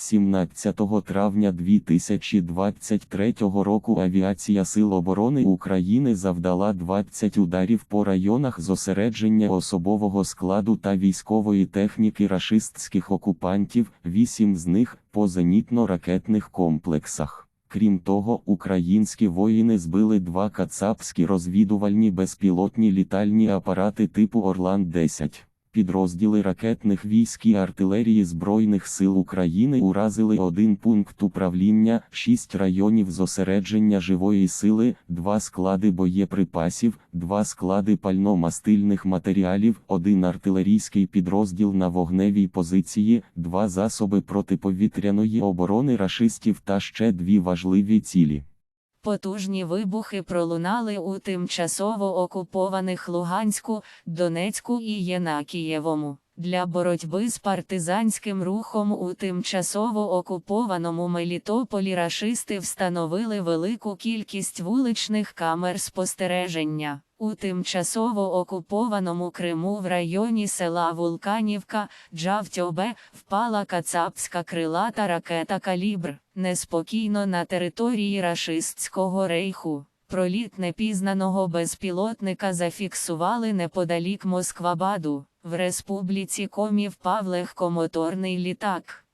17 травня 2023 року авіація Сил оборони України завдала 20 ударів по районах зосередження особового складу та військової техніки рашистських окупантів, 8 з них по зенітно-ракетних комплексах. Крім того, українські воїни збили два кацапські розвідувальні безпілотні літальні апарати типу Орлан-10. Підрозділи ракетних військ і артилерії Збройних сил України уразили один пункт управління, шість районів зосередження живої сили, два склади боєприпасів, два склади пально-мастильних матеріалів, один артилерійський підрозділ на вогневій позиції, два засоби протиповітряної оборони рашистів та ще дві важливі цілі. Потужні вибухи пролунали у тимчасово окупованих Луганську, Донецьку і Єнакієвому. Для боротьби з партизанським рухом у тимчасово окупованому Мелітополі рашисти встановили велику кількість вуличних камер спостереження. У тимчасово окупованому Криму в районі села Вулканівка, Джавтьобе, впала кацапська крилата ракета «Калібр». Неспокійно на території рашистського рейху. Проліт непізнаного безпілотника зафіксували неподалік Москвабаду. В республіці Комі впав легкомоторний літак.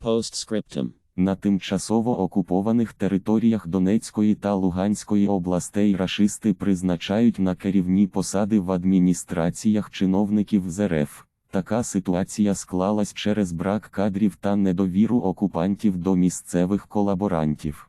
Postscriptum. На тимчасово окупованих територіях Донецької та Луганської областей рашисти призначають на керівні посади в адміністраціях чиновників з РФ. Така ситуація склалась через брак кадрів та недовіру окупантів до місцевих колаборантів.